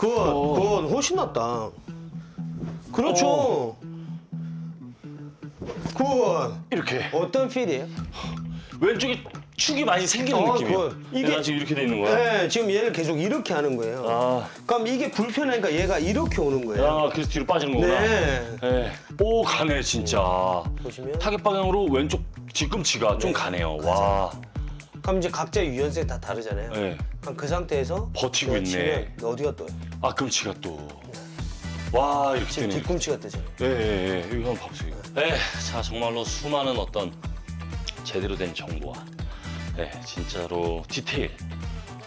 그건, 그건 훨씬 낫다. 그렇죠. 그건 이렇게 어떤 필이에요? 왼쪽에 축이 많이 생기는 어, 느낌이에요. 이게- 지금 이렇게 돼 있는 거야. 네, 지금 얘를 계속 이렇게 하는 거예요. 아, 그럼 이게 불편하니까 얘가 이렇게 오는 거예요. 야, 그래서 뒤로 빠지는 거구나. 네. 네. 오 가네 진짜. 보시면 타겟 방향으로 왼쪽 뒤꿈치가 좀 가네요. 와. 그럼 이제 각자 유연성이 다 다르잖아요. 네. 그럼 그 상태에서 버티고 있네. 치면 어디가 떠요? 아 금치가 또. 와 이렇게 지금 되네. 뒤꿈치가 뜨잖아요. 예, 예, 예. 이거 한번 봐보세요. 네, 자 정말로 수많은 어떤 제대로 된 정보와, 네, 진짜로 디테일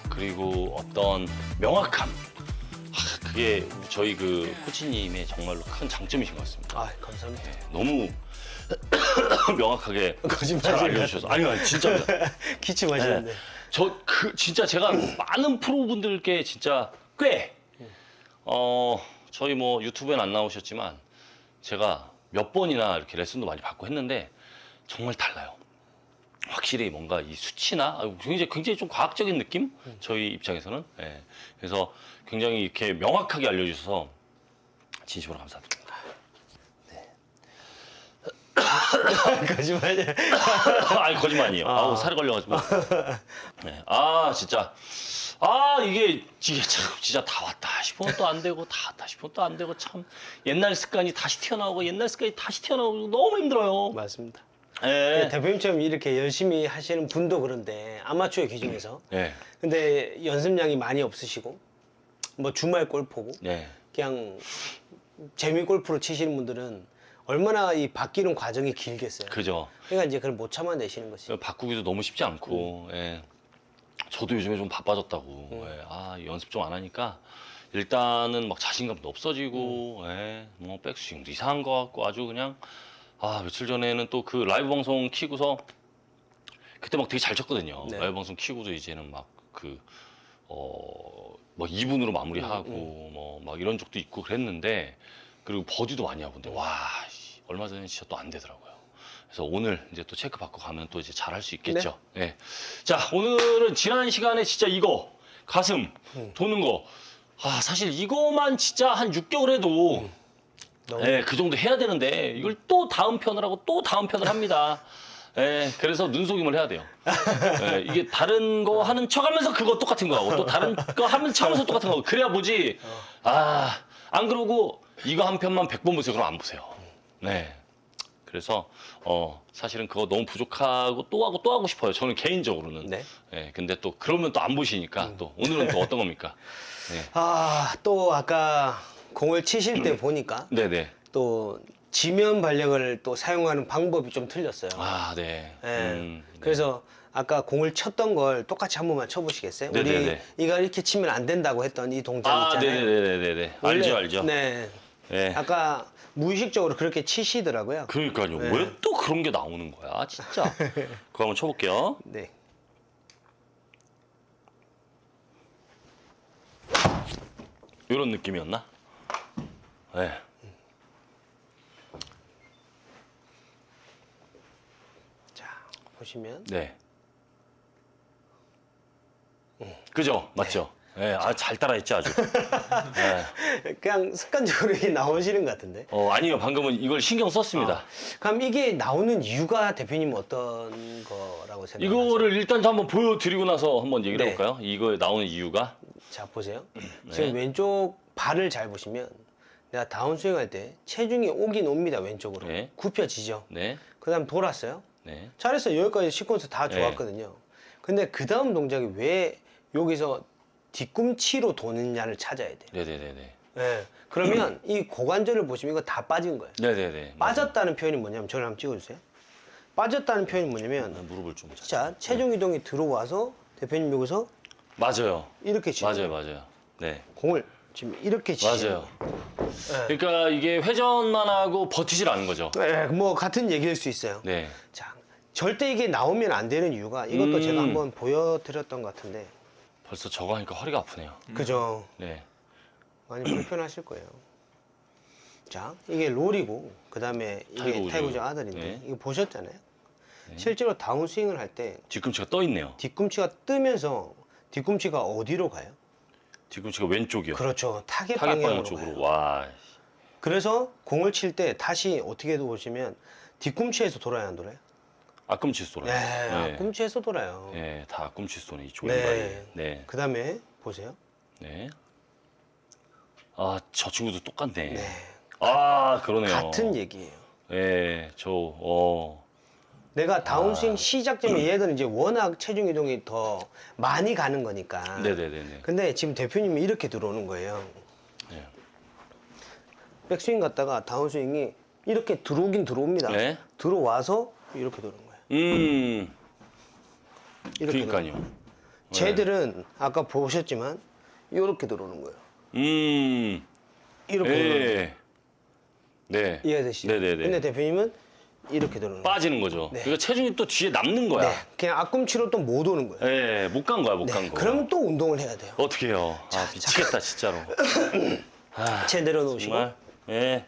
그리고 어떤 명확함. 하, 그게 저희 그 코치님의 정말로 큰 장점이신 것 같습니다. 아, 감사합니다. 네, 너무 명확하게 거짓말 잘 하지 알려주셔서 아니요, 아니, 진짜입니다. 기침하시는데. 네. 저그 진짜 제가 많은 프로분들께 진짜 꽤 어, 저희 뭐 유튜브엔 안 나오셨지만 제가 몇 번이나 이렇게 레슨도 많이 받고 했는데 정말 달라요. 확실히 뭔가 이 수치나 굉장히 굉장히 좀 과학적인 느낌 저희 입장에서는 예. 그래서 굉장히 이렇게 명확하게 알려주셔서 진심으로 감사드립니다. 거짓말이야. 아니 거짓말 아니에요. 아. 아우 살이 걸려가지고. 네. 아 진짜. 아 이게 이게 참 진짜 다 왔다 싶으면 또 안 되고 다 왔다 싶으면 또 안 되고 참 옛날 습관이 다시 튀어나오고 옛날 습관이 다시 튀어나오고 너무 힘들어요. 맞습니다. 예. 대표님처럼 이렇게 열심히 하시는 분도 그런데 아마추어 기준에서 네. 근데 연습량이 많이 없으시고 뭐 주말 골프고 네. 그냥 재미 골프로 치시는 분들은 얼마나 이 바뀌는 과정이 길겠어요. 그죠. 그러니까 이제 그걸 못 참아내시는 거지. 바꾸기도 너무 쉽지 않고. 예. 저도 요즘에 좀 바빠졌다고. 음. 예. 아 연습 좀 안 하니까 일단은 막 자신감도 없어지고, 음. 예. 뭐 백스윙도 이상한 것 같고 아주 그냥 아 며칠 전에는 또 그 라이브 방송 키고서 그때 막 되게 잘 쳤거든요. 네. 라이브 방송 키고도 이제는 막 그 어, 뭐 2분으로 마무리하고 음, 뭐막 이런 적도 있고 그랬는데 그리고 버디도 많이 하고 근데 와 씨, 얼마 전에 진짜 또 안 되더라고요. 그래서 오늘 이제 또 체크 받고 가면 또 이제 잘할 수 있겠죠. 예. 자 오늘은 지난 시간에 진짜 이거 가슴 음. 도는 거. 아 사실 이거만 진짜 한 6개월 해도 너무 예, 그 정도 해야 되는데 이걸 또 다음 편을 하고 또 다음 편을 합니다. 예, 그래서 눈속임을 해야 돼요. 예, 이게 다른 거 하는 척하면서 그거 똑같은 거 하고 또 다른 거 하면 척하면서 똑같은 거 하고 그래야 보지. 아, 안 그러고 이거 한 편만 100번 보세요. 그럼 안 보세요. 네. 그래서 어 사실은 그거 너무 부족하고 또 하고 또 하고 싶어요. 저는 개인적으로는. 네. 예, 근데 또 그러면 또 안 보시니까 또 오늘은 또 어떤 겁니까? 네. 아, 또 아까 공을 치실 때 보니까 네, 네. 또 지면 발력을 또 사용하는 방법이 좀 틀렸어요. 아, 네. 예. 음, 네. 그래서 아까 공을 쳤던 걸 똑같이 한 번만 쳐보시겠어요? 우리 네네네. 이거 이렇게 치면 안 된다고 했던 이 동작 아, 있잖아요. 네네네네네. 원래- 알죠, 알죠. 네. 네. 아까 무의식적으로 그렇게 치시더라고요. 그러니까요. 네. 왜 또 그런 게 나오는 거야, 진짜. 그거 한번 쳐볼게요. 네. 이런 느낌이었나? 네. 자, 보시면 네. 그죠? 맞죠? 네. 아, 잘 따라했지, 아주. 네. 그냥 습관적으로 이게 나오시는 것 같은데. 어, 아니요. 방금은 이걸 신경 썼습니다. 아, 그럼 이게 나오는 이유가 대표님 어떤 거라고 생각하세요? 이거를 일단 한번 보여드리고 나서 한번 얘기를 네. 해볼까요? 이거 나오는 이유가? 자 보세요. 네. 지금 왼쪽 발을 잘 보시면 내가 다운스윙 할 때 체중이 오긴 옵니다 왼쪽으로 네. 굽혀지죠. 네. 그다음 돌았어요. 네. 잘했어요. 여기까지 시퀀스 다 네. 좋았거든요. 근데 그 다음 동작이 왜 여기서 뒤꿈치로 도느냐를 찾아야 돼요. 네네네네. 예. 그러면 이 고관절을 보시면 이거 다 빠진 거예요. 네네네. 빠졌다는 표현이 뭐냐면 저를 한번 찍어주세요. 빠졌다는 표현이 뭐냐면 무릎을 좀. 자 체중 이동이 들어와서 대표님 여기서 맞아요. 이렇게 치는 맞아요. 맞아요. 네. 공을 지금 이렇게 치시는 맞아요. 거예요. 그러니까 이게 회전만 하고 버티질 않는 거죠. 네, 뭐 같은 얘기일 수 있어요. 네. 자, 절대 이게 나오면 안 되는 이유가 이것도 음. 제가 한번 보여드렸던 것 같은데, 벌써 저거 하니까 허리가 아프네요. 그죠? 네. 많이 불편하실 거예요. 자, 이게 롤이고, 그 다음에 이게 타이거 우즈. 타이거즈 아들인데, 네. 이거 보셨잖아요. 실제로 다운스윙을 할 때 뒤꿈치가 떠 있네요. 뒤꿈치가 뜨면서 뒤꿈치가 어디로 가요? 뒤꿈치가 왼쪽이요. 그렇죠. 타겟, 타겟 방향으로 방향 쪽으로. 가요. 와. 그래서 공을 칠 때 다시 어떻게 보시면 뒤꿈치에서 돌아야 안 돌아요? 앞꿈치 쏘네. 네, 뒤꿈치에서 돌아요. 네, 다 앞꿈치 쏘네 이쪽 네. 왼발이. 네. 그 다음에 보세요. 네. 아, 저 친구도 똑같네. 네. 아, 그러네요. 같은 얘기예요. 예, 저, 어. 내가 아. 다운스윙 시작점에 얘들은 이제 워낙 체중 이동이 더 많이 가는 거니까. 네 네 네 네. 근데 지금 대표님이 이렇게 들어오는 거예요. 네. 백스윙 갔다가 다운스윙이 이렇게 들어오긴 들어옵니다. 네. 들어와서 이렇게 도는 거예요. 음, 이렇게 그러니까요. 쟤들은 아까 보셨지만 이렇게 들어오는 거예요. 음, 이렇게 들어오는 거예요. 예. 네. 이해되시죠? 네네네. 근데 대표님은 이렇게 들어오는 거예요. 빠지는 거죠. 네. 그러니까 체중이 또 뒤에 남는 거야. 네. 그냥 앞꿈치로 또 못 오는 거예요. 예, 못 간 거야, 못 네. 간 거. 그러면 또 운동을 해야 돼요. 어떻게 해요? 아, 미치겠다, 진짜로. 채 내려놓으시고 정말. 예.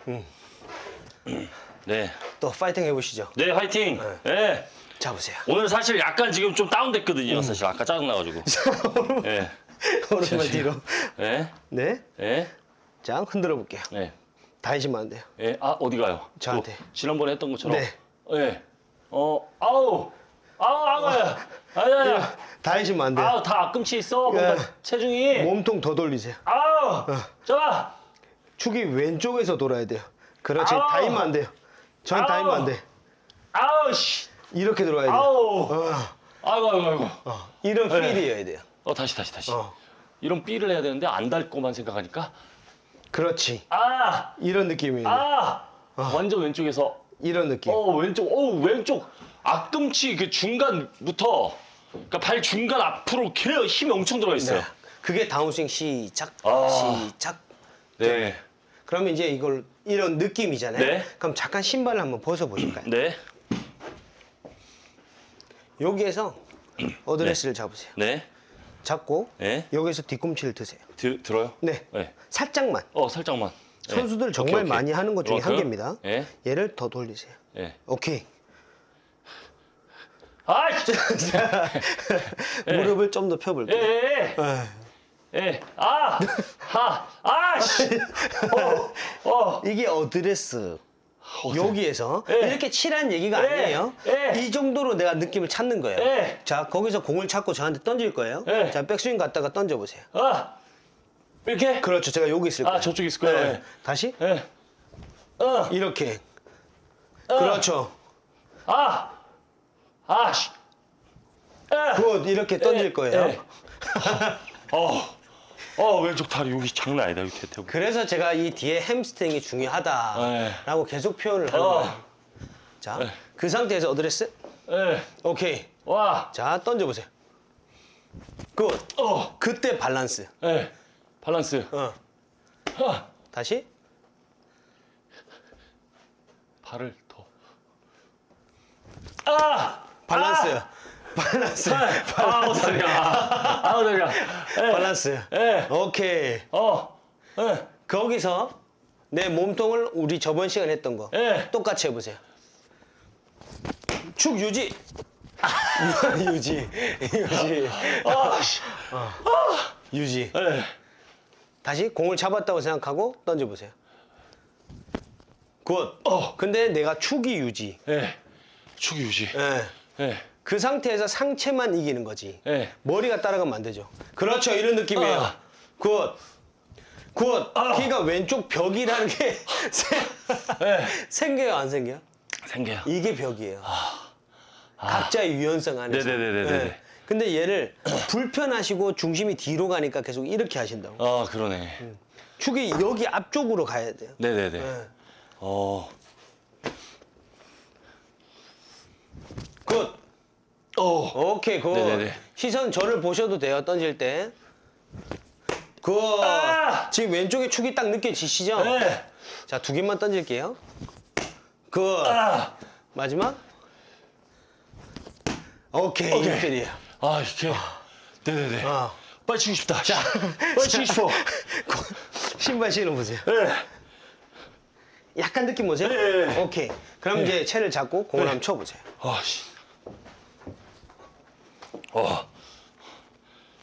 음. 네. 또 파이팅 해보시죠. 네, 화이팅! 예. 잡으세요. 오늘 사실 약간 지금 좀 다운됐거든요. 사실 아까 짜증 나가지고. 예. 오른발 뒤로. 예. 네. 예. 자, 흔들어 볼게요. 예. 다 하시면 안 돼요. 예. 아, 어디 가요? 저한테. 또 지난번에 했던 것처럼. 네. 예. 어, 아우. 아우, 아우야. 아야야. 다 하시면 안 돼요. 아우, 다 앞꿈치 있어. 뭔가 예. 체중이. 몸통 더 돌리세요. 아우. 잡아. 축이 왼쪽에서 돌아야 돼요. 그렇지. 아우. 다이면 안 돼요. 전 다이면 안 돼. 아우, 씨. 이렇게 들어와야 돼요. 아우. 어, 아이고, 아이고, 아이고. 어. 이런 네. 필이어야 돼요. 어, 다시, 다시, 다시. 어. 이런 삐를 해야 되는데 안달 거만 생각하니까. 그렇지. 아! 이런 느낌이에요. 아! 완전 왼쪽에서 이런 느낌. 어 왼쪽 어 왼쪽 앞꿈치 그 중간부터 그러니까 발 중간 앞으로 개 힘이 엄청 들어가 있어요. 네. 그게 다운스윙 시작. 아. 시작. 네. 그러면 이제 이걸 이런 느낌이잖아요. 네. 그럼 잠깐 신발을 한번 벗어 보실까요? 네. 여기에서 어드레스를 잡으세요. 네. 잡고 네. 여기서 뒤꿈치를 드세요. 드, 들어요? 네. 네. 살짝만. 어 살짝만. 네. 선수들 정말 오케이, 오케이. 많이 하는 것 중에 한? 개입니다. 네. 얘를 더 돌리세요. 네. 오케이. 아! 네. 무릎을 좀더 예, 펴볼게요. 예, 아, 예. 예. 아! 하! 아! 씨! 어! 어! 이게 어드레스. 여기에서 예. 이렇게 칠한 얘기가 예. 아니에요. 예. 이 정도로 내가 느낌을 찾는 거예요. 예. 자, 거기서 공을 찾고 저한테 던질 거예요. 예. 자, 백스윙 갔다가 던져 보세요. 아! 이렇게? 그렇죠. 제가 여기 있을 아, 거예요. 저쪽에 있을 거예요. 네. 예. 다시 예. 어! 이렇게. 어. 그렇죠. 아! 아! 씨! 예. 굿 이렇게 던질 예, 거예요. 예. 어, 어 왼쪽 다리 여기 장난 아니다 여기 대퇴. 그래서 제가 이 뒤에 햄스트링이 중요하다라고 계속 표현을 하는 어. 거예요. 자, 네. 그 상태에서 어드레스. 예. 오케이. 와. 자, 던져보세요. 굿. 어. 그때 밸런스. 예. 밸런스. 어. 하. 다시. 발을 더. 아. 밸런스. 밸런스. 아, 아우 다리야. 아우 다리야. 예. 밸런스. 예. 오케이. 어. 예. 거기서 내 몸통을 우리 저번 시간에 했던 거 예. 똑같이 해보세요. 축 유지. 유지. 유지. 아. 씨. 유지. 예. 다시 공을 잡았다고 생각하고 던져보세요. 굿. 어. 근데 내가 축이 유지. 예. 축 유지. 예. 예. 그 상태에서 상체만 이기는 거지. 예. 머리가 따라가면 안 되죠. 그렇죠. 이런 느낌이에요. 아. 굿. 굿. 그러니까 왼쪽 벽이라는 게 생- 예. 생겨요, 안 생겨요? 생겨요. 이게 벽이에요. 각자의 유연성 안에서. 아. 네네네네네. 예. 근데 얘를 불편하시고 중심이 뒤로 가니까 계속 이렇게 하신다고. 아 그러네. 축이 여기 앞쪽으로 가야 돼요. 네네네. 예. 어. 어. 오케이, 굿. 네네네. 시선 저를 보셔도 돼요, 던질 때. 굿. 아! 지금 왼쪽에 축이 딱 느껴지시죠? 네. 자, 두 개만 던질게요. 굿. 아. 마지막. 오케이, 오케이. 이필이에요. 아 이렇게. 네네네. 어. 빨리 치고 싶다. 자. 빨리 치고 싶어. 신발 신어보세요. 네. 약간 느낌 오세요? 네. 오케이. 그럼 이제 채를 잡고 공을 네. 한번 쳐보세요. 아 씨. 어.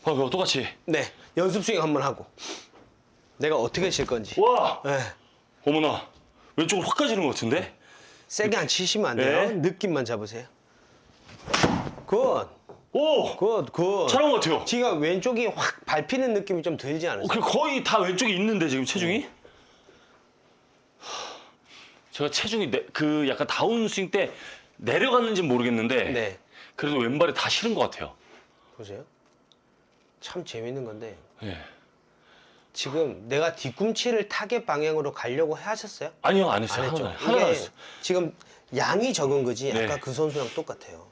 어, 그거 똑같이. 네. 연습 스윙 한번 하고 내가 어떻게 칠 건지. 와, 예. 어머나. 왼쪽으로 확 가지는 것 같은데? 세게 안 치시면 안 돼요. 네. 느낌만 잡으세요. 굿, 오! 굿, 굿. 잘한 것 같아요. 지금 왼쪽이 확 밟히는 느낌이 좀 들지 어, 않으세요? 그 거의 다 왼쪽에 있는데 지금 체중이? 제가 체중이 내- 그 약간 다운스윙 때 내려갔는지 모르겠는데 네. 그래도 왼발이 다 실은 것 같아요. 보세요. 참 재밌는 건데 예. 지금 내가 뒤꿈치를 타겟 방향으로 가려고 하셨어요? 아니요 안 했어요. 안 했죠. 하나, 하나 안 이게 했어요. 지금 양이 적은 거지 네. 아까 그 선수랑 똑같아요.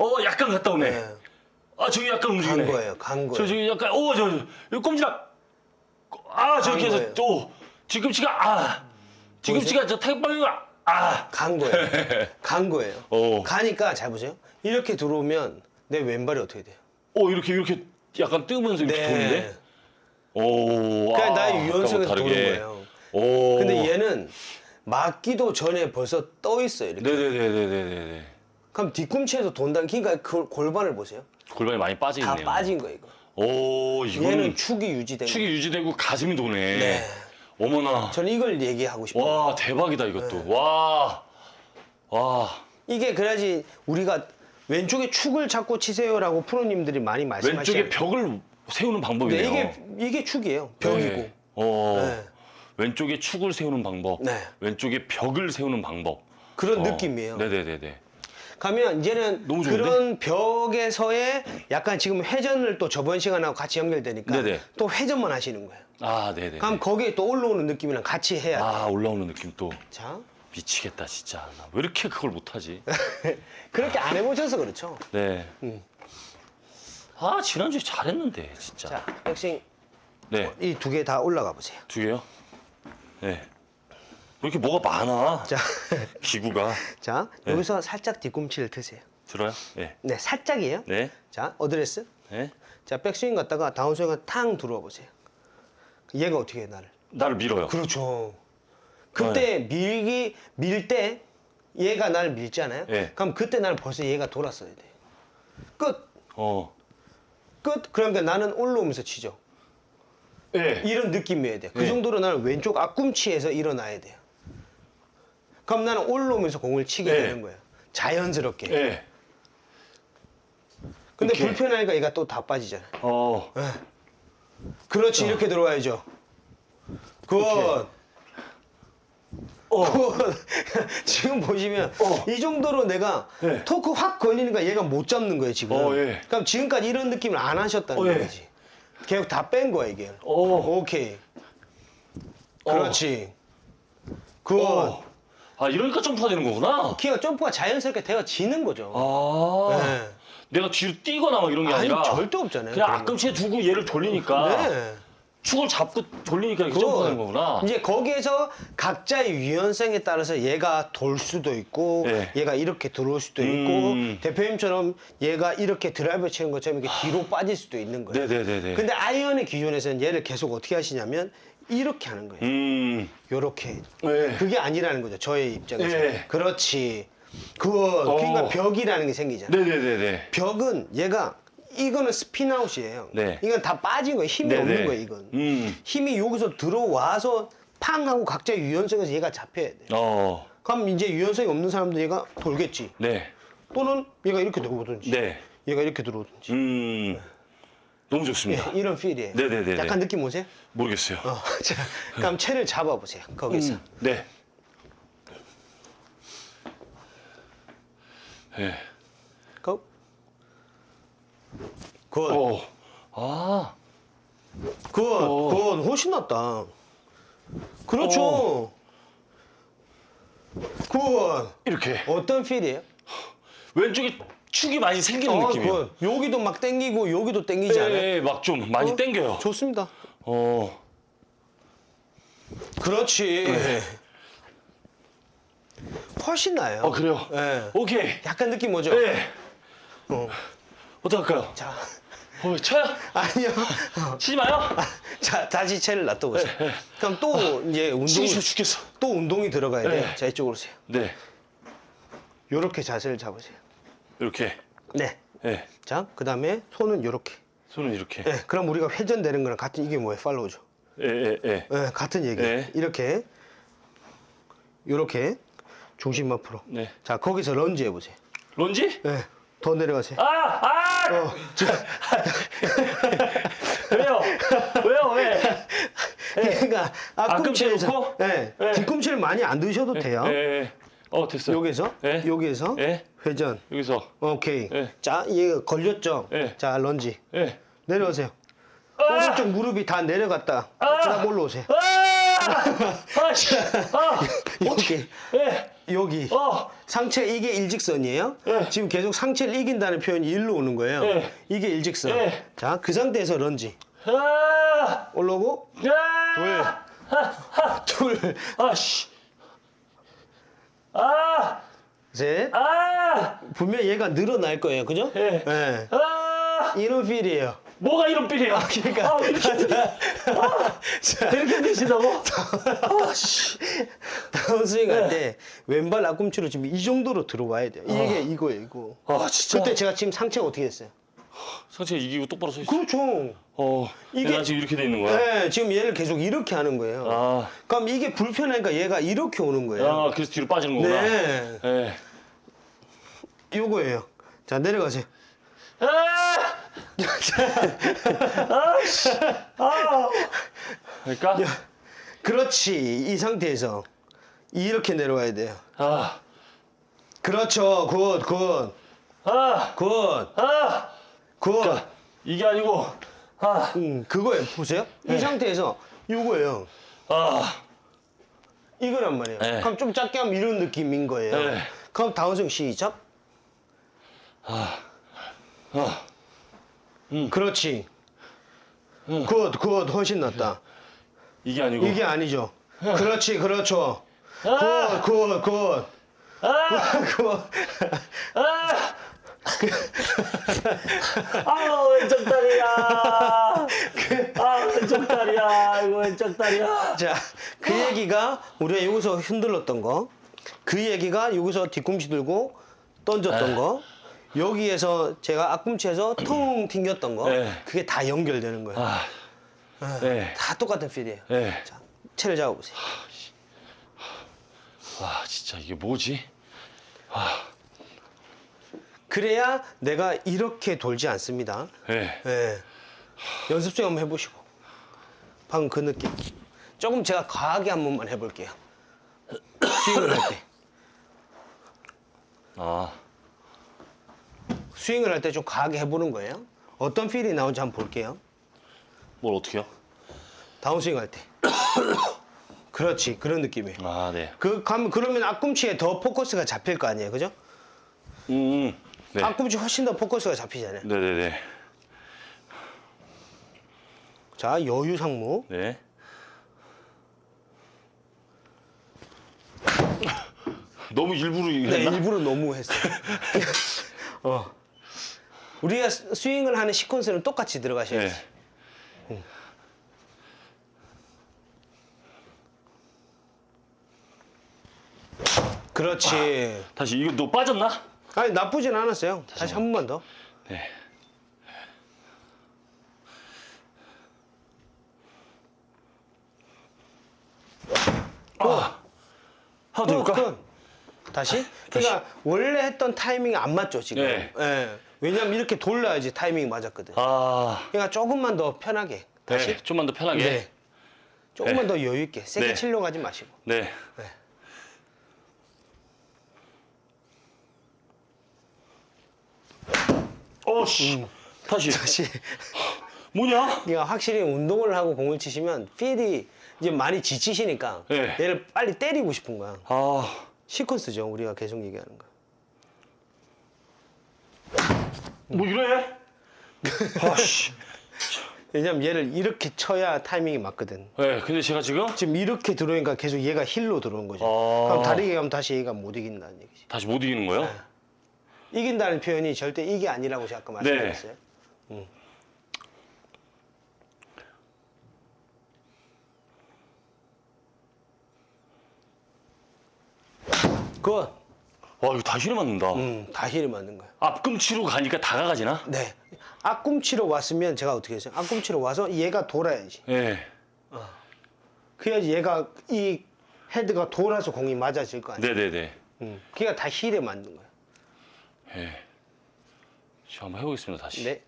어 약간 갔다 오네. 네. 아 저기 약간 움직이네. 간 거예요. 간 저 거예요. 저기 약간 오저 저, 꼼지락. 아 저렇게 간 해서 거예요. 또 뒤꿈치가 아 뒤꿈치가 저 타겟 방향가 아. 간 거예요. 간 거예요. 어. 가니까 잘 보세요. 이렇게 들어오면 내 왼발이 어떻게 돼요? 오 이렇게 이렇게 약간 뜨면서 이렇게 도는데. 오. 그냥 아, 나의 유연성에서 도는. 거예요. 오. 근데 얘는 맞기도 전에 벌써 떠 있어요. 이렇게. 네네네네네네. 그럼 뒤꿈치에서 돈다는 그러니까 그 골반을 보세요. 골반이 많이 빠져 다 있네요. 빠진 거예요. 이거. 오 이거는 얘는 축이 유지된 축이 유지되고 가슴이 도네. 네. 어머나. 저는 이걸 얘기하고 싶어요. 와 대박이다 이것도. 네. 와. 와. 이게 그래야지 우리가 왼쪽에 축을 잡고 치세요라고 프로님들이 많이 말씀하시죠. 왼쪽에 벽을 세우는 네, 방법이네요. 이게 이게 축이에요. 벽이고. 네. 어. 네. 왼쪽에 축을 세우는 방법. 네. 왼쪽에 벽을 세우는 방법. 그런 어. 느낌이에요. 네네네네. 가면 이제는 너무 좋은데? 그런 벽에서의 약간 지금 회전을 또 저번 시간하고 같이 연결되니까 네네. 또 회전만 하시는 거예요. 아 네네. 그럼 거기에 또 올라오는 느낌이랑 같이 해야 돼. 아 올라오는 느낌 또 자, 미치겠다 진짜. 나왜 이렇게 그걸 못하지? 그렇게 안 해보셔서 그렇죠. 네. 음. 아 지난주에 잘했는데 진짜. 자, 백스윙 네. 이 두 개 다 올라가 보세요. 두 개요? 네. 왜 이렇게 뭐가 많아? 자, 기구가 자 네. 여기서 살짝 뒤꿈치를 드세요. 들어요? 네. 네, 살짝이에요. 네. 자, 어드레스. 네. 자, 백스윙 갔다가 다운스윙 탕 들어와 보세요. 얘가 어떻게 해 나를? 나를 밀어요. 그렇죠. 그때 밀기 밀 때 얘가 나를 밀잖아요. 네. 그럼 그때 나는 벌써 얘가 돌았어야 돼. 끝. 어. 끝. 그러니까 나는 올라오면서 치죠. 네. 이런 느낌이어야 돼. 그 네. 정도로 나는 왼쪽 앞꿈치에서 일어나야 돼요. 그럼 나는 올라오면서 공을 치게 네. 되는 거예요. 자연스럽게. 네. 근데 이렇게. 불편하니까 얘가 또 다 빠지잖아. 요 어. 그렇지 이렇게 들어와야죠. 굿. 어. 굿. 지금 보시면 어. 이 정도로 내가 네. 토크 확 걸리니까 얘가 못 잡는 거예요 지금. 어, 예. 그럼 지금까지 이런 느낌을 안 하셨다는 어, 예. 거지. 계속 다 뺀 거야 이게. 어. 오케이. 어. 그렇지. 굿. 어. 아 이러니까 점프가 되는 거구나. 키가 점프가 자연스럽게 되어지는 거죠. 아. 네. 내가 뒤로 뛰거나 막 이런 게 아니 아니라 절대 없잖아요. 그냥 그런 거. 앞꿈치에 두고 얘를 돌리니까 네. 축을 잡고 돌리니까 이렇게 그거 점프가 되는 거구나. 이제 거기에서 각자의 유연성에 따라서 얘가 돌 수도 있고 네. 얘가 이렇게 들어올 수도 음. 있고 대표님처럼 얘가 이렇게 드라이버 치는 것처럼 이렇게 뒤로 빠질 수도 있는 거예요. 네네네네. 근데 아이언의 기준에서는 얘를 계속 어떻게 하시냐면 이렇게 하는 거예요. 음. 요렇게. 네. 그게 아니라는 거죠. 저의 입장에서. 네. 그렇지. 그거 그러니까 어. 벽이라는 게 생기잖아. 요 네네네네. 벽은 얘가 이거는 스피나웃이에요. 네. 이건 다 빠진 거예요. 힘이 네네. 없는 거예요, 이건. 음. 힘이 여기서 들어와서 팡 하고 각자 유연성에서 얘가 잡혀야 돼. 어. 그럼 이제 유연성이 없는 사람도 얘가 돌겠지. 네. 또는 얘가 이렇게 들어오든지. 네. 얘가 이렇게 들어오든지. 음. 너무 좋습니다. 예, 이런 필이에요. 네네네네. 약간 느낌 오세요? 모르겠어요. 어, 자, 그럼 채를 잡아보세요. 거기서. 네. 네. 고. 굿. 어. 아. 굿. 어. 굿. 훨씬 낫다. 그렇죠. 굿. 이렇게. 어떤 필이에요? 왼쪽에 축이 많이 생기는 느낌이에요. 굿. 여기도 막 땡기고 여기도 땡기지 않아요? 네, 막좀 많이 어? 땡겨요. 좋습니다. 어. 그렇지. 네. 훨씬 나아요. 어, 그래요? 예. 오케이. 약간 느낌 오죠? 네. 어. 어떡할까요? 자, 어, 쳐요? 아니요. 치지 마요. 자, 다시 채를 놔둬보세요. 네, 네. 그럼 또 이제 운동이, 치기 죽겠어. 또 운동이 들어가야 돼요. 네. 자, 이쪽으로 오세요. 네. 요렇게 자세를 잡으세요. 이렇게. 네. 네. 자, 그 다음에 손은 요렇게. 손은 이렇게. 예, 그럼 우리가 회전되는 거랑 같은 이게 뭐예요? 팔로우죠. 예, 예, 예. 예, 같은 얘기. 네. 이렇게 이렇게 중심 앞으로. 네. 자 거기서 런지 해보세요. 런지? 예, 더 내려가세요. 아, 아! 어, 왜요? 왜요? 왜? 그러니까 앞꿈치를 앞꿈치 놓고? 예, 네. 뒤꿈치를 많이 안 드셔도 돼요. 예, 예. 어, 됐어요. 여기서 네. 여기에서 예. 회전. 여기서. 오케이. 네. 자, 얘 걸렸죠? 네. 자, 런지. 예. 내려오세요. 아! 오른쪽 무릎이 다 내려갔다. 아! 그다음 올라오세요. 아! 아, 씨. 아! 여기, 예. 여기. 어. 상체 이게 일직선이에요. 네. 지금 계속 상체를 이긴다는 표현이 일로 오는 거예요. 네. 이게 일직선. 네. 자, 그 상태에서 런지. 아! 올라오고, 아! 둘, 아, 씨. 아! 셋. 아! 분명 얘가 늘어날 거예요. 그죠? 네. 네. 아! 이런 필이에요. 뭐가 이런 삘이야? 그러니까. 아, 이렇게, 자, 이렇게 되신다고? 아, 씨. 다운 스윙 할 네. 때 왼발 앞꿈치로 지금 이 정도로 들어와야 돼요. 이게 이거예요, 이거. 아, 진짜. 그때 제가 지금 상체가 어떻게 됐어요? 상체 이기고 똑바로 서 있어. 그렇죠. 어. 이게- 난 지금 이렇게 돼 있는 거야. 네, 지금 얘를 계속 이렇게 하는 거예요. 아. 그럼 이게 불편하니까 얘가 이렇게 오는 거예요. 아, 그래서 뒤로 빠지는 거구나. 네. 예. 요거예요. 자, 내려가세요. 아! 아, 씨. 아. 그러니까 그렇지. 이 상태에서 이렇게 내려와야 돼요. 아. 그렇죠. 굿, 굿, 아. 굿, 아. 굿. 이게 아니고 아. 음, 그거예요. 보세요. 이 네. 상태에서 요거예요. 아. 이거란 말이에요. 네. 그럼 좀 작게 하면 이런 느낌인 거예요. 네. 그럼 다운승 시작. 아. 그렇지. 음. 굿, 굿. 훨씬 낫다. 이게 아니고 이게 아니죠. 그렇지, 그렇죠. 아. 굿, 굿, 굿. 아. 굿. 아. 아, 왼쪽 다리야. 아, 왼쪽 다리야. 이거 왼쪽 다리야. 자, 그 얘기가 우리가 여기서 흔들렀던 거, 그 얘기가 여기서 뒤꿈치 들고 던졌던 거, 여기에서 제가 앞꿈치에서 통 튕겼던 거, 네. 그게 다 연결되는 거예요. 아. 네. 다 똑같은 필이에요. 네. 자, 채를 잡아보세요. 와, 진짜 이게 뭐지? 그래야 내가 이렇게 돌지 않습니다. 예. 예. 연습생 한번 해보시고. 방금 그 느낌. 조금 제가 과하게 한 번만 해볼게요. 스윙을 할 때. 아. 스윙을 할 때 좀 과하게 해보는 거예요. 어떤 필이 나오는지 한번 볼게요. 뭘 어떻게요? 다운스윙 할 때. 그렇지. 그런 느낌이에요. 아, 네. 그, 그러면 앞꿈치에 더 포커스가 잡힐 거 아니에요. 그죠? 음. 네. 앞꿈치 훨씬 더 포커스가 잡히잖아요. 네, 네, 네. 자, 여유 상무. 네. 너무 일부러 네, 이랬나? 일부러 너무 했어요. 어. 우리가 스- 스윙을 하는 시퀀스는 똑같이 들어가셔야지. 네. 그렇지. 다시 이거 너 빠졌나? 아니, 나쁘진 않았어요. 다시 한 번만 더. 네. 아. 하나 더 어, 해볼까? 그건. 다시? 그러니까 원래 했던 타이밍이 안 맞죠, 지금. 네. 예. 왜냐면 이렇게 돌려야지 타이밍이 맞았거든. 아. 그러니까 조금만 더 편하게. 다시? 네. 좀만 더 편하게. 네. 조금만 네. 더 여유 있게. 세게 네. 치려고 하지 마시고. 네. 어씨. 다시. 다시. 뭐냐? 그러니까 확실히 운동을 하고 공을 치시면 필이 이제 많이 지치시니까 네. 얘를 빨리 때리고 싶은 거야. 아. 시퀀스죠, 우리가 계속 얘기하는 거. 뭐 이래? 아씨. 왜냐면 얘를 이렇게 쳐야 타이밍이 맞거든. 네, 근데 제가 지금 지금 이렇게 들어오니까 계속 얘가 힐로 들어온 거죠. 아. 그럼 다르게 가면 다시 얘가 못 이긴다는 얘기지. 다시 못 이기는 거예요? 이긴다는 표현이 절대 이게 아니라고 제가 아까 네. 말씀드렸어요. 음. 굿. 와 이거 다 힐에 맞는다. 음, 다 힐이 맞는 거예요. 앞꿈치로 가니까 다가가지나? 네. 앞꿈치로 왔으면 제가 어떻게 했어요? 앞꿈치로 와서 얘가 돌아야지. 예. 그래야지 얘가 이 헤드가 돌아서 공이 맞아질 거 아니에요. 네네네. 음. 그게 다 힐에 맞는 거예요. 예. 제가 한번 해보겠습니다 다시. 네.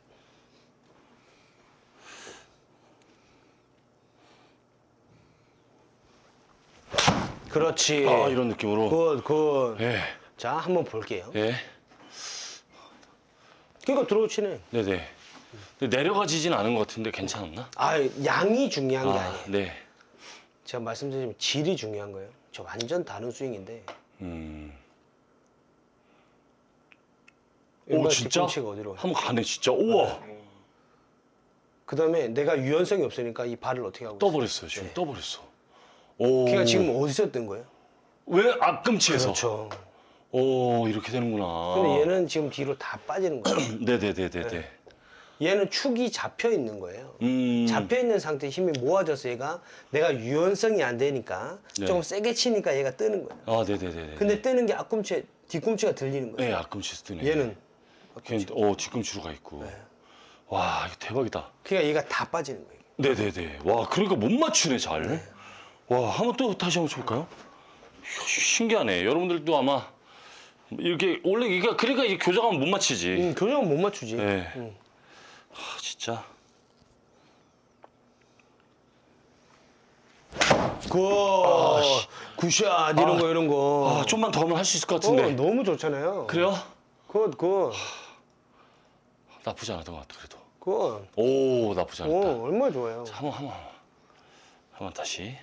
그렇지. 아 이런 느낌으로. 굿, 굿. 예. 자, 한번 볼게요. 예. 그러니까 들어오치네. 네네. 근데 내려가지진 않은 것 같은데 괜찮았나? 아, 양이 중요한 게 아, 니에요 네. 제가 말씀드리면 질이 중요한 거예요. 저 완전 다른 스윙인데. 음. 오 얼마나 진짜? 뒤꿈치가 어디로? 한번 가네 진짜. 우와. 그 다음에 내가 유연성이 없으니까 이 발을 어떻게 하고 있어? 떠버렸어요 지금. 떠버렸어. 오. 그러니까 지금 어디서 뜬 거예요? 왜 앞꿈치에서? 그렇죠. 오 이렇게 되는구나. 근데 얘는 지금 뒤로 다 빠지는 거예요. 네네네네네. 얘는 축이 잡혀 있는 거예요. 음. 잡혀 있는 상태 에 힘이 모아져서 얘가 내가 유연성이 안 되니까 네. 조금 세게 치니까 얘가 뜨는 거예요. 아 네네네네. 근데 뜨는 게 앞꿈치, 뒤꿈치가 들리는 거예요. 네 앞꿈치 뜨네. 얘는 걔는 어 뒤꿈치로 가 있고. 네. 와 이거 대박이다. 그러니까 얘가 다 빠지는 거예요. 네네네. 와 그러니까 못 맞추네 잘. 와 한번 또 다시 한번 쳐볼까요? 이야, 신기하네. 여러분들도 아마 이렇게 원래 이게 그러니까 이게 교정하면 못 맞히지. 음, 교정은 못 맞추지. 네. 음. 아, 진짜. 굿, 굿샷 이런 거 이런 거. 아 좀만 더 하면 할 수 있을 것 어, 같은데. 너무 좋잖아요. 그래요? 굿, 굿, 나쁘지 않았던 것 같아 그래도. 굿. 오 나쁘지 않았다. 오, 얼마나 좋아요. 자, 한번 한번 한번. 한번 다시.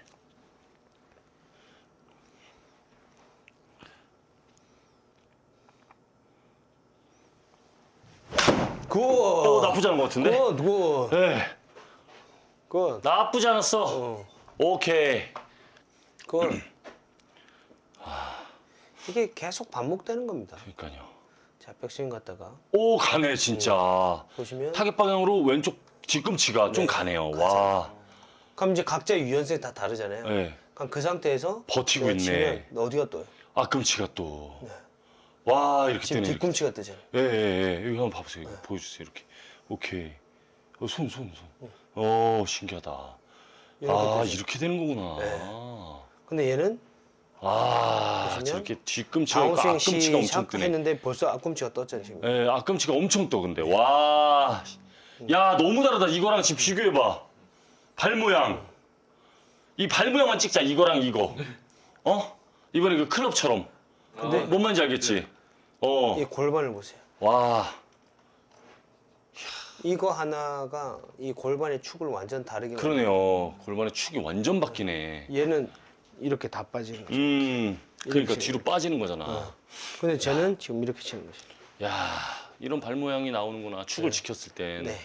굿. 오 나쁘지 않은 것 같은데. 굿, 굿, 네. 굿. 나쁘지 않았어. 어, 오케이. 굿. 이게 계속 반복되는 겁니다. 그러니까요. 자, 백스윙 갔다가 오 가네 진짜. 보시면 타겟 방향으로 왼쪽 뒤꿈치가 좀 가네요. 와. 그럼 이제 각자 유연성이 다 다르잖아요. 네. 그럼 그 상태에서 버티고 내가 있네. 치면 어디가 떠요? 앞꿈치가 또. 와 이렇게 지금 되네. 뒤꿈치가 뜨잖아요. 예, 예, 예. 여기 한번 봐보세요. 이거 보여주세요. 이렇게. 오케이. 어, 손, 손, 손. 어, 신기하다. 이렇게 아, 뜨죠. 이렇게 되는 거구나. 근데 얘는 아, 저렇게 뒤꿈치가 있고 앞꿈치가 엄청 시작 뜨네. 했는데 벌써 앞꿈치가 떴잖아요. 지금. 예, 앞꿈치가 엄청 떠, 근데. 와. 야, 너무 다르다. 이거랑 지금 비교해봐. 발 모양. 이 발 모양만 찍자. 이거랑 이거. 어? 이번에 그 클럽처럼. 근데 뭔 말인지 알겠지? 어. 이 골반을 보세요. 와. 이거 하나가 이 골반의 축을 완전 다르게 만들어요. 그러네요. 골반의 축이 완전 바뀌네. 얘는 이렇게 다 빠지는 거죠. 음, 그러니까 이렇게. 뒤로 빠지는 거잖아. 근데 쟤는 지금 이렇게 치는 거죠. 야, 이런 발 모양이 나오는구나. 축을 지켰을 땐. 네.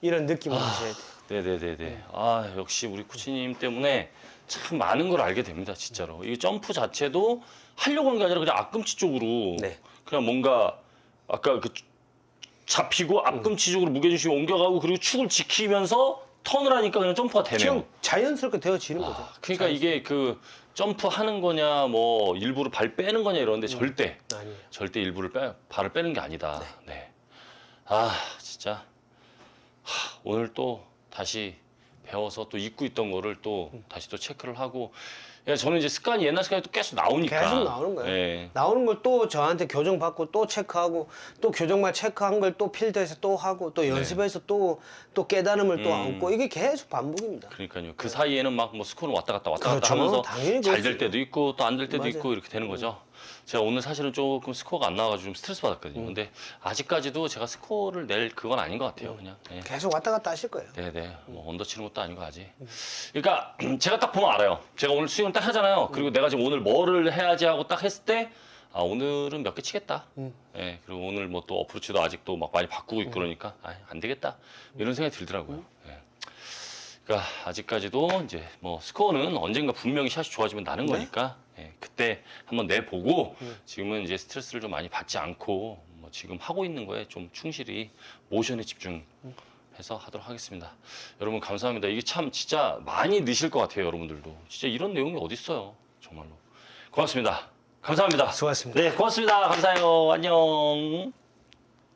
이런 느낌을 주셔야 돼요. 네네네네. 아, 역시 우리 코치님 때문에 참 많은 걸 알게 됩니다, 진짜로. 이 점프 자체도 하려고 한 게 아니라 그냥 앞꿈치 쪽으로 네. 그냥 뭔가 아까 그 잡히고 앞꿈치 쪽으로 무게중심이 옮겨가고 그리고 축을 지키면서 턴을 하니까 그냥 점프가 되네요. 지금 자연스럽게 되어지는 거죠. 그러니까 이게 그 점프 하는 거냐 뭐 일부러 발 빼는 거냐 이러는데 절대 아니에요. 절대 일부를 빼, 발을 빼는 게 아니다. 네. 아 진짜 하, 오늘 또 다시 배워서 또 잊고 있던 거를 또 다시 또 체크를 하고 야, 저는 이제 습관이 옛날 습관이 또 계속 나오니까 계속 나오는 거예요. 예. 나오는 걸 또 저한테 교정 받고 또 체크하고 또 교정만 체크한 걸 또 필드에서 또 하고 또 연습해서 또 또 깨달음을 또 네. 음. 얻고 이게 계속 반복입니다. 그러니까요. 그 사이에는 막 뭐 스코어는 왔다 갔다 왔다 갔다 그렇죠. 하면서 당연히 잘 그럴 될수 때도 있고 또 안 될 때도 맞아요. 음. 있고 이렇게 되는 거죠. 제가 오늘 사실은 조금 스코어가 안 나와가지고 좀 스트레스 받았거든요. 음. 근데 아직까지도 제가 스코어를 낼 그건 아닌 것 같아요. 그냥. 예. 계속 왔다 갔다 하실 거예요. 네네. 뭐 언더 치는 것도 아니고 아직. 그러니까 제가 딱 보면 알아요. 제가 오늘 스윙을 딱 하잖아요. 그리고 내가 지금 오늘 뭐를 해야지 하고 딱 했을 때. 아 오늘은 몇 개 치겠다. 예 그리고 오늘 뭐 또 어프로치도 아직도 막 많이 바꾸고 있고 그러니까 아, 안 되겠다 이런 생각이 들더라고요. 예. 그러니까 아직까지도 이제 뭐 스코어는 언젠가 분명히 샷이 좋아지면 나는 거니까 예, 그때 한번 내보고 지금은 이제 스트레스를 좀 많이 받지 않고 뭐 지금 하고 있는 거에 좀 충실히 모션에 집중해서 하도록 하겠습니다. 여러분 감사합니다. 이게 참 진짜 많이 느실 것 같아요, 여러분들도. 진짜 이런 내용이 어디 있어요, 정말로. 고맙습니다. 감사합니다. 수고하셨습니다. 네, 고맙습니다. 감사해요. 안녕.